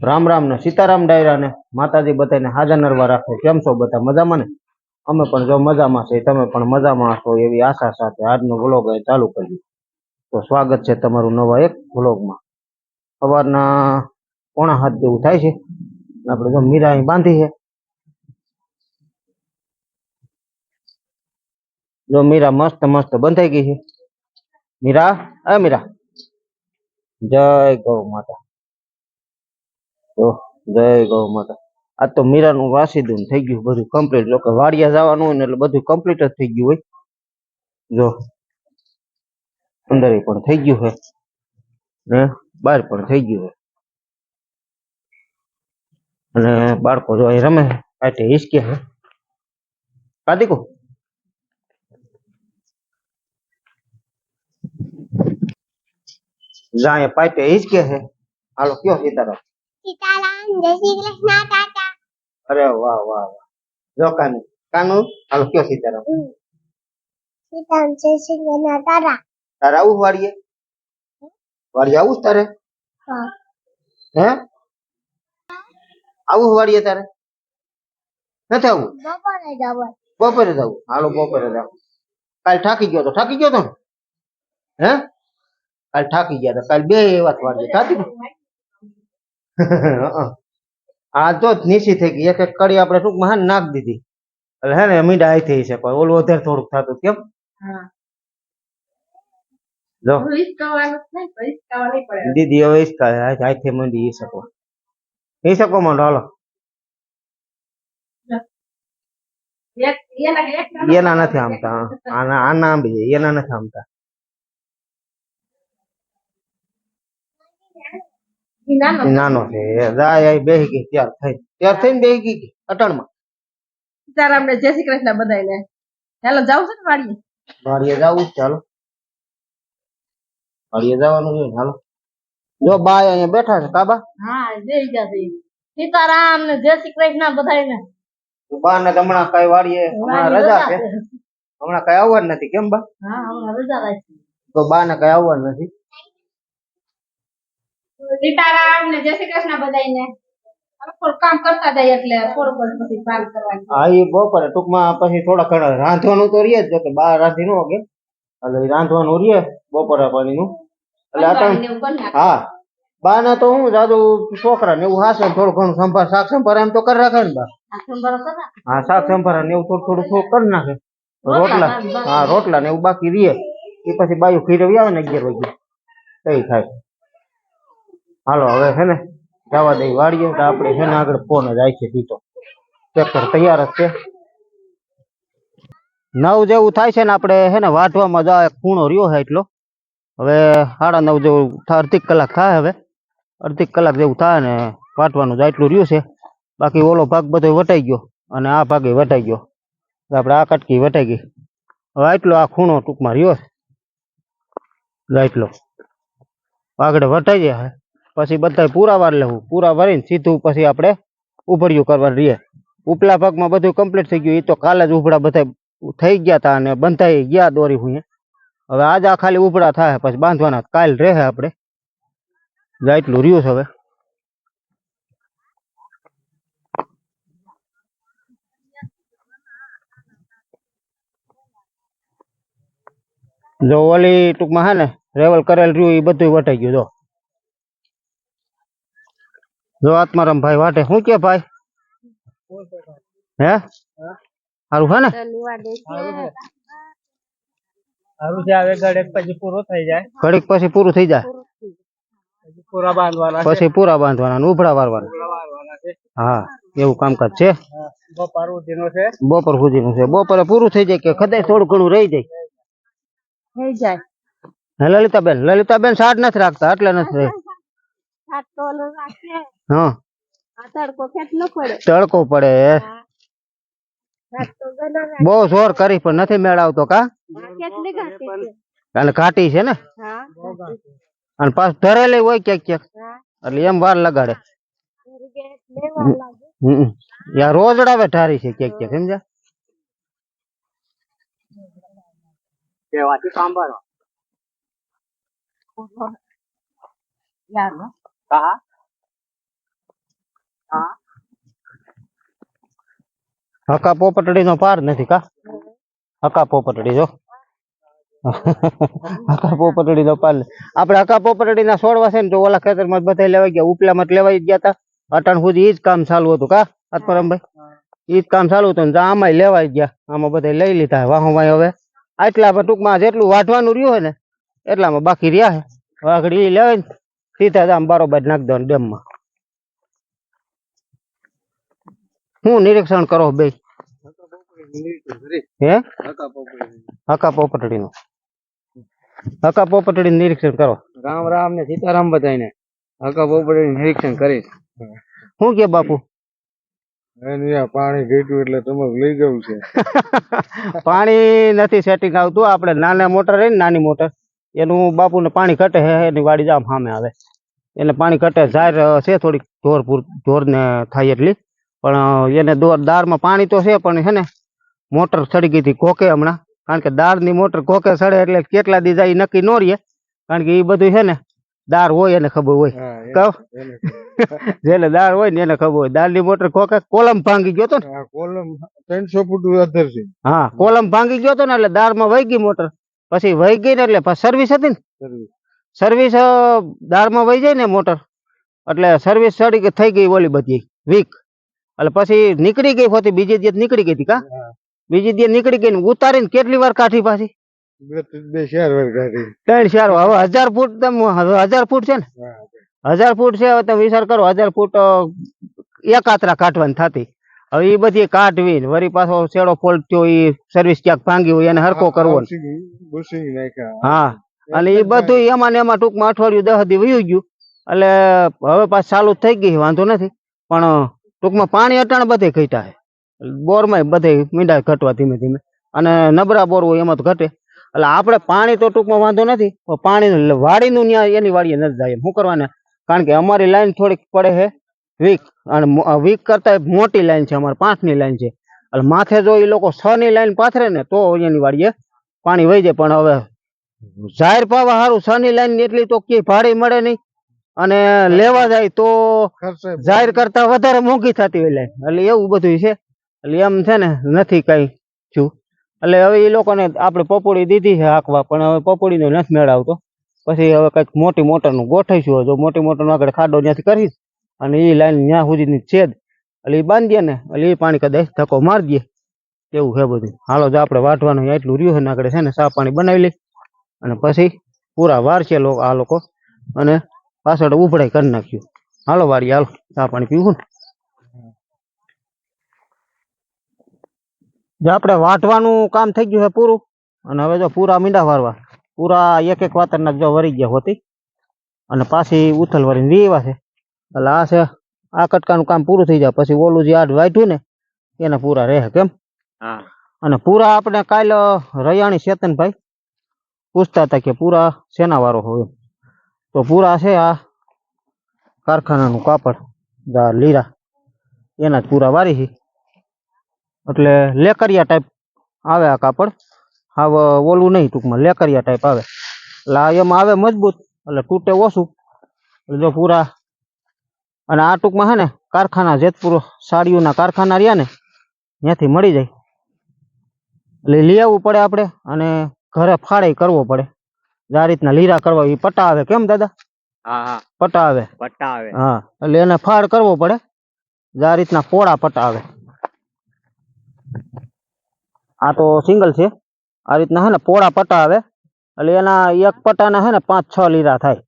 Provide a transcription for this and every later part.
રામ રામ ને સીતારામ ડાયરા ને માતાજી બધાને હાજર નરવા રાખો. કેમ છો બધા મજામાં ને? અમે પણ જો મજામાં છે તમે પણ મજામાં હશો એવી આશા સાથે આજનો વ્લોગ ચાલુ કર્યું તો સ્વાગત છે તમારું નવા એક વ્લોગમાં. સવારના પોણા હાથ જેવું થાય છે. આપણે જો મીરા અહીં બાંધી છે. જો મીરા મસ્ત મસ્ત બંધાઈ ગઈ છે. મીરા અ મીરા. જય ગૌ માતા. તો જય ગૌ માતા. આ તો મીરાનું વાસીદું થઈ ગયું બધું કમ્પ્લીટ જો કે વાડિયા જવાનું હોય ને એટલે બધું કમ્પ્લીટ જ થઈ ગયું હોય. જો, અંદર પણ થઈ ગયું છે ને બહાર પણ થઈ ગયું છે અને બાળકો જો અહીં રમે આટે હિસકે છે કાદીકો જા અહીંયા પાટે હિસકે છે હાલો, કયો સીતારામ? સીતારામ જય શ્રી કૃષ્ણ કાકા અરે વાહ વાહ વાહ. જો કાનુ કાનુ હાલ કયો સીતારામ? સીતારામ જય શ્રી કૃષ્ણ તારા. તારે આવું વાડીએ? વાડીએ આવું તારે? હે. આવું વાડીએ તારે? નથી આવું? બપોરે જવું બપોરે જવું હાલો બપોરે જાવ કાલ થાકી ગયો તો થાકી ગયો તો હે? કાલ થાકી ગયા તો કાલ બે વાત વાડીએ. થાકી આ તો નીસી થઈ ગઈ. એક એક કડી આપણે ટૂંકમાં હા નાખ દીધી. એટલે હે ને મીંડા આઈ થઈ છે પણ ઓલું વધારે થોડુંક થતું કેમ? જો. દીદી હવે ઈસકા હાથે મંડી ઈ શકો. ઈ શકો મંડો હાલો. એના નથી આમતા આના આના આંબી એના નથી આમતા. નાનો છે. જાય બેહી ગઈ ત્યાર થઈ. ત્યાર થઈને બેહી ગઈ કે ત્યારે આપણે જય શ્રી કૃષ્ણ બધાને ચાલો જાવ છે ને વાડીએ? વાડીએ જાવું ચાલો. વાડીએ જવાનું છે ચાલો. જો બાય અહીંયા બેઠા છે કાબા. હા જય જય સીતારામ ને જય શ્રી કૃષ્ણ બધાને બા ને હમણાં કઈ વાડીએ હમણાં રજા છે. હમણાં કઈ આવવાનું નથી કેમ બા? હા હમણાં રજા રાખી. તો બા ને કઈ આવવાનું નથી. સીતારામ ને જય શ્રી કૃષ્ણ બધાને કામ કરતા જાય એટલે થોડુંક પછી પાર કરવાનું. હા એ બપોરે ટૂંકમાં પછી થોડા ઘણા રાંધવાનું તો રહે જ જો કે બા રાંધી ન હોગે એટલે રાંધવાનું રહે બપોરે પાણીનું. એટલે. હા બા ના તો હું જાદુ છોકરા ને એવું હાસે થોડું ઘણું સંભાર શાક સંભાર એમ તો કરી રાખે ને બા. હા શાક સંભાર ને એવું થોડું થોડું થોડું કરી નાખે. રોટલા. હા રોટલા ને એવું બાકી રહીએ એ પછી બાયું ખીરવી આવે ને અગિયાર વાગે કઈ થાય હાલો, હવે છે ને જવા દઈ વાળીએ તો આપણે છે ને આગળ ફોન જ છે દીધો. ટ્રેક્ટર તૈયાર જ છે. નવ જેવું થાય છે ને આપણે છે ને વાઢવામાં જાય ખૂણો રહ્યો છે એટલો. હવે સાડા નવ જેવું અડધી કલાક થાય હવે. અડધી કલાક જેવું થાય ને વાટવાનું જ એટલું રહ્યું છે. બાકી ઓલો ભાગ બધો વટાઈ ગયો અને આ ભાગે વટાઈ ગયો. આપણે આ કટકી વટાઈ ગઈ. હવે એટલો આ ખૂણો ટૂંકમાં રહ્યો છે. એટલો આગળ વટાઈ જાય પછી બધા પૂરા વાર લેવું. પૂરા વારીને સીધું પછી આપણે ઉભળ્યું કરવાનું રહીએ ઉપલા ભાગમાં બધું કમ્પ્લીટ થઈ ગયું. એ તો કાલે જ ઉભડા બધા થઈ ગયા હતા અને બંધાઈ ગયા દોરી હું હવે આજ આ ખાલી ઉભડા થાય, પછી બાંધવાના. કાલ રહે આપણે. જો રહ્યું હવે. જો ઓલી ટૂંકમાં હે ને, રેવલ કરેલ રહ્યું એ બધું વટાઈ ગયું, જો. જો આત્મારામ ભાઈ વાટે. શું કે ભાઈ? હે? સારું હે ને? સારું છે. હવે ગળે પછી પૂરો થઈ જાય. ઘડીક પછી પૂરું થઈ જાય. પૂરા બાંધવાના છે. પછી પૂરા બાંધવાના અને વારવાના પૂરા વાળવાના છે. હા એવું કામકાજ છે? બપાર છે. બપોર સુધીનું છે. બપોરે પૂરું થઈ જાય કે કદાચ થોડું ઘણું રહી જાય? થઈ જાય. હે લલિતાબેન? લલિતાબેન સાડ નથી રાખતા એટલે નથી હા આ તડકો કેટલો પડે તડકો પડે આ તો ગણો રાખે. બહુ જોર કરી પણ નથી મેળ આવતો કા આ કેટલી ઘાટી છે અને ઘાટી છે ને હા અને પાછું ધરેલી હોય ક્યાંક ક્યાંક હા એટલે એમ વાર લગાડે ફરી ગયા એટલે વાર લાગે હમ યા રોજડાવે ઠારી છે ક્યાંક ક્યાંક સમજ્યા કહેવાથી સાંભળો યાર હા હકા પોપટડી નો પાર નથી કા? હકા પોપટડી જો. હકા પોપટડી નો પાર આપડે હકા પોપટડી ના છોડવા છે ને તો ઓલા ખેતરમાં બધા લેવાઈ ગયા. ઉપલા માં લેવાઈ ગયા હતા અટાણ સુધી ઈ જ કામ ચાલુ હતું કા? આત્મારામભાઈ ઈ જ કામ ચાલુ હતું ને તો આમાંય લેવાઈ ગયા. આમાં બધા લઈ લીધા. વાહો વાય હવે. આટલામાં ટૂંકમાં જેટલું વાઢવાનું રહ્યું હોય ને, એટલામાં બાકી રહ્યા છે. વાઘડી લેવાય સીધા આમ બરોબર નાખ દો ડેમમાં. હું નિરીક્ષણ કરો બે. હે? હકા પોપટડી નું હકા પોપટડી નિરીક્ષણ કરો. રામ રામ ને સીતારામ બધાને હકા પોપટડી નિરીક્ષણ કરીશ. શું કે બાપુ? પાણી ઘટ્યું એટલે તમારે લઈ ગયું છે. પાણી નથી સેટિંગ આવતું. આપણે નાના મોટર રહી ને નાની મોટર. એનું બાપુને પાણી ઘટે હે એની વાડી જામ સામે આવે. એને પાણી ઘટે જાહેર છે થોડીક ઢોર પૂર ઢોર ને થાય એટલી. પણ એને દોર દારમાં પાણી તો છે પણ છે ને મોટર સડી ગઈ હતી કોકે હમણાં. કારણ કે દાળની મોટર કોકે સડે એટલે કેટલા દી જાય નક્કી ન રહીએ કારણ કે એ બધું છે ને દાળ હોય એને ખબર હોય. કહો. જેને દાળ હોય ને એને ખબર હોય. દાળની મોટર કોકે કોલમ ભાંગી ગયો તો ને. કોલમ ત્રણસો ફૂટ અધર છે. હા કોલમ ભાંગી ગયો તો ને એટલે દાળમાં વહી ગઈ મોટર. પછી વહી ગઈ ને એટલે સર્વિસ હતી ને. સર્વિસ દાળમાં વહી જાય ને મોટર. એટલે સર્વિસ સડી થઈ ગઈ ઓલી બધી. વીક. એટલે પછી નીકળી ગઈ હોતી બીજી દિવસ નીકળી ગઈ હતી કા? બીજી દિવસ નીકળી ગઈ ને ઉતારીને કેટલી વાર કાઢી પાછી? બે ચાર વાર કાઢી. ત્રણ ચાર હવે હજાર ફૂટ તમે હજાર ફૂટ છે ને? હજાર ફૂટ છે હવે તમે વિચાર કરો હજાર ફૂટ અ, એક આતરા કાઢવાની થતી. હવે એ બધી કાઢવી વરી વળી પાછો છેડો ફોલ્ટ થયો એ સર્વિસ ક્યાંક ભાંગી હોય એને હરકો કરવો હા. અને એ બધું એમાં ને એમાં ટૂંકમાં અઠવાડિયું દસ દી વયું ગયું. એટલે હવે પાછું ચાલુ થઈ ગઈ વાંધો નથી. પણ ટૂંકમાં પાણી અટાણ બધે ઘટ્યા છે. બોરમાં બધે મીંડા ઘટવા ધીમે ધીમે. અને નબળા બોર હોય એમાં તો ઘટે. એટલે આપણે પાણી તો ટૂંકમાં વાંધો નથી, પણ પાણી વાડીનું ન્યાય એની વાડીએ નથી જાય શું કરવાને? કારણ કે અમારી લાઈન થોડીક પડે છે વીક. અને વીક કરતા મોટી લાઈન છે, અમારે પાંચની લાઈન છે. એટલે માથે જો એ લોકો છ ની લાઈન પાથરે ને, તો એની વાડીએ પાણી વહી જાય. પણ હવે જાહેર પાવા સારું છની લાઈન એટલી તો ક્યાંય ભાડે મળે નહીં. અને લેવા જાય તો જાહેર કરતા વધારે મોંઘી થતી હોય એટલે એવું બધું છે. એટલે એમ છે ને નથી કઈ થયું. એટલે હવે એ લોકોને આપણે પપોડી દીધી છે હાંકવા પણ હવે પપોડીનો નથી મેળવતો. પછી હવે કંઈક મોટી મોટરનું ગોઠવીશું. જો મોટી મોટરનું આગળ ખાડો ત્યાંથી કરીશ અને એ લાઈન ત્યાં સુધીની છે જ. એટલે એ બાંધીએ ને એટલે એ પાણી કદાચ ધક્કો મારી દઈએ. એવું છે બધું. હાલો જો આપણે વાટવાનું એટલું રહ્યું છે ને આગળ છે ને સાફ પાણી બનાવી લઈ અને પછી પૂરા વાર છે લોકો આ લોકો. અને પાછળ ઉભડાઈ કરી નાખ્યું. હાલો વાડી હાલો ચા પાણી પીવું ને. જો આપણે વાટવાનું કામ થઈ ગયું છે પૂરું અને હવે જો પૂરા મીંડા વારવા. પૂરા એક એક વાતરના જો વરી ગયા હોતી. અને પાછી ઉથલ વરીને રીવા છે. એટલે આ છે આ કટકાનું કામ પૂરું થઈ જાય. પછી ઓલું જે આડ વાઢ્યું ને એના પૂરા રહે કેમ? અને પૂરા આપણે કાલ રયાણી ચેતનભાઈ પૂછતા હતા કે પૂરા શેના વાળો હોય. તો પૂરા છે આ કારખાનાનું કાપડ લીરા. એના જ પૂરા વારી છે. એટલે લેકરિયા ટાઈપ આવે આ કાપડ. હાવ ઓલું નહીં, ટૂંકમાં લેકરિયા ટાઈપ આવે. એટલે એમાં આવે મજબૂત, એટલે તૂટે ઓછું. એટલે જો પૂરા, અને આ ટૂંકમાં છે ને, કારખાના જેતપુર સાડીઓના કારખાના રહ્યા ને, ત્યાંથી મળી જાય. એટલે લઈ આવવું પડે આપણે, અને ઘરે ફાળે કરવો પડે. આ રીતના લીરા કરવા એ પટ્ટા આવે કેમ દાદા? હા હા. પટ્ટા આવે હા એટલે એને ફાળ કરવો પડે. આ રીતના પોળા પટ્ટા આવે આ તો સિંગલ છે. આ રીતના હે ને પોળા પટ્ટા આવે એટલે એના એક પટ્ટાના હે ને પાંચ છ લીરા થાય.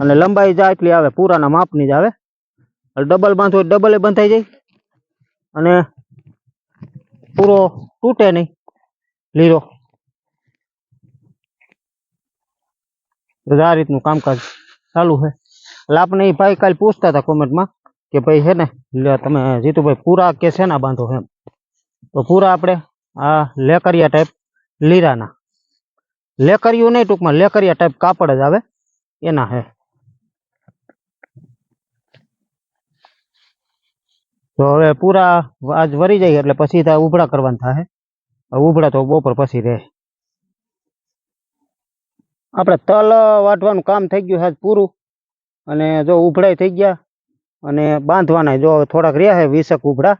અને લંબાઈ જાય એટલી આવે પૂરાના માપની જ આવે. એટલે ડબલ બાંધો ડબલે બંધાઈ જાય. અને પૂરો તૂટે નહીં. લીરો. એટલે આ રીતનું કામકાજ ચાલુ છે. એટલે આપણે એ ભાઈ કાલે પૂછતા હતા કોમેન્ટમાં કે ભાઈ છે ને, લે તમે જીતુભાઈ પૂરા કે શેના બાંધો એમ. તો પૂરા આપણે આ લેકરિયા ટાઈપ લીરાના. લેકરિયું નહીં, ટૂંકમાં લેકરિયા ટાઈપ કાપડ જ આવે. એના હે. તો હવે પૂરા આજ વરી જાય એટલે પછી ત્યાં ઉભડા કરવાના થાય. ઉભડા તો બપોર પછી રહે. આપણે તલ વાટવાનું કામ થઈ ગયું છે પૂરું. અને જો ઉભડાઈ થઈ ગયા, અને બાંધવાના જો થોડાક રહ્યા છે, વીસક ઉભડા.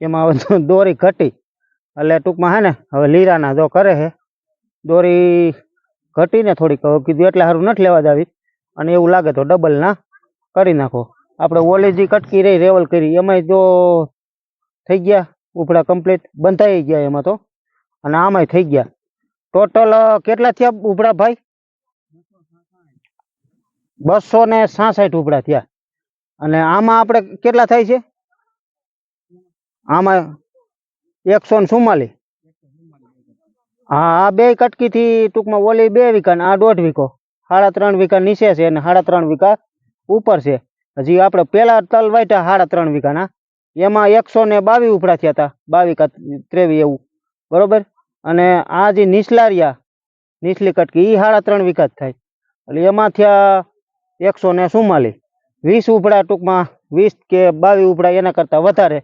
એમાં હવે દોરી ઘટી. એટલે ટૂંકમાં હે ને, હવે લીરાના જો કરે છે, દોરી ઘટીને થોડીક કીધું એટલે સારું નથી લેવા જાવી. અને એવું લાગે તો ડબલ ના કરી નાખો. આપણે ઓલી જે કટકી રહી, રેવલ કરી, એમાંય જો થઈ ગયા ઉપડા કમ્પ્લીટ બંધાઈ ગયા એમાં તો. અને આમાંય થઈ ગયા. ટોટલ કેટલા થયા ઉપડા ભાઈ? બસો ને સાસઠ ઉપડા થયા. અને આમાં આપણે કેટલા થાય છે? આમાં એકસો ને ચુમ્માલીસ હા, આ બે કટકીથી ટૂંકમાં ઓલી બે વીઘા આ દોઢ વીઘો. સાડા ત્રણ વીઘા નીચે છે અને સાડા ત્રણ વીઘા ઉપર છે. હજી આપણે પેલા તલ વાટ્યા સાડા ત્રણ વીઘાના. એમાં એકસો ને બાવીસ ઉપડા થયા હતા. બાવીસ કા ત્રેવીસ એવું. બરોબર? અને આ જે નીચલારિયા, નીચલી કટકી એ સાડા ત્રણ વીઘા થાય. એટલે એમાં થયા એકસો ને ચુમ્માલીસ વીસ ઉપડા ટૂંકમાં વીસ કે બાવીસ ઉપડા એના કરતાં વધારે.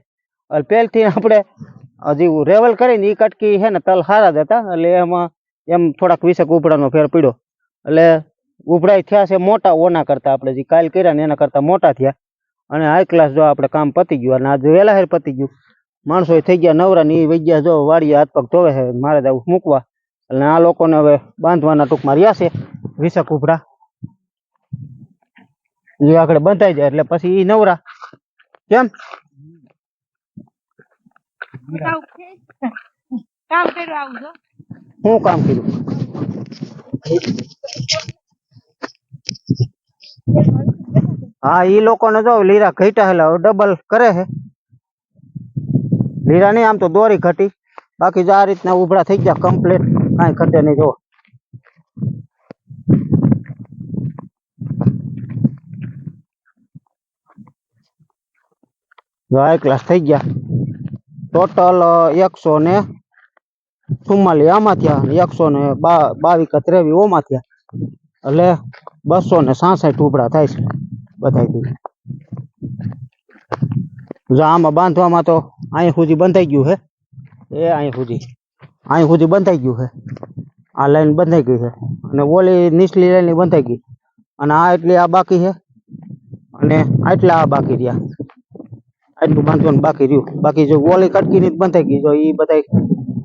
એટલે પહેલથી આપણે હજી રેવલ કરીને એ કટકી છે ને તલ સારા જ હતા. એટલે એમાં એમ થોડાક વીસેક ઉપડાનો ફેર પડ્યો. એટલે ઉપડાય થયા છે મોટા ઓના કરતાં આપણે જે કાલ કર્યા ને એના કરતાં મોટા થયા. અને હાઈ ક્લાસ જો આપણે કામ પતી ગયું, અને આજે વહેલા હેર પતી ગયું. માણસો થઈ ગયા નવરા ને એ વહી ગયા જો વાડીએ હાથ પગ ધોવે છે, મારે જવું મૂકવા. એટલે આ લોકોને હવે બાંધવાના ટૂંકમાં રહ્યા છે. વીસેક ઉપડા. એ આગળ બંધાઈ જાય એટલે પછી ઈ નવરા. કેમ? કામ કર્યું? આવું જો. શું કામ કર્યું? હા ઈ લોકોને જો લીરા ઘટ્યા હેલા ડબલ કરે છે લીરા નહીં આમ તો દોરી ઘટી. બાકી જો આ રીતના ઉભરા થઈ ગયા કમ્પ્લીટ કાંઈ ઘટે નહીં જો જો ક્લાસ થઈ ગયા ટોટલ એકસો ને ચુમ્માલી આમાં થયા એકસો ને બાવીસ કે ત્રેવીસ ઓમાં થયા એટલે બસો ને સાસઠ ટુકડા થાય છે બધા જો આમાં બાંધવામાં તો અહીં સુધી બંધાઈ ગયું છે એ અહીં સુધી અહીં સુધી બંધાઈ ગયું છે આ લાઈન બંધાઈ ગઈ છે અને ઓલી નીચલી લાઈન બંધાઈ ગઈ અને આ એટલી આ બાકી છે અને આટલા આ બાકી રહ્યા આટલું બાંધવાનું બાકી રહ્યું. બાકી જો ઓલી કટકીની જ બંધાઈ ગઈ. જો એ બધા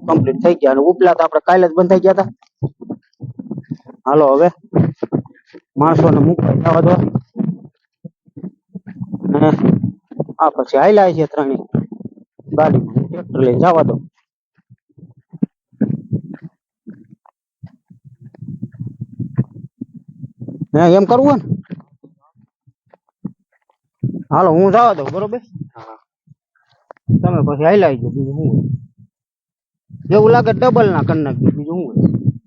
કમ્પ્લીટ થઈ ગયા. અને ઉપલા તો આપણે કાલે જ બંધાઈ ગયા હતા હાલો હવે માણસોને મૂકવા જવા દો. અને આ પછી હાલ્યા છે ત્રણેય. ગાડી ટ્રેક્ટર લઈને જવા દો. એમ કરવું ને? હાલો, હું જવા દઉં, બરોબર? તમે પછી હાલ્યા આવજો બીજું શું? એવું લાગે ડબલ ના કરી નાખજો બીજું શું?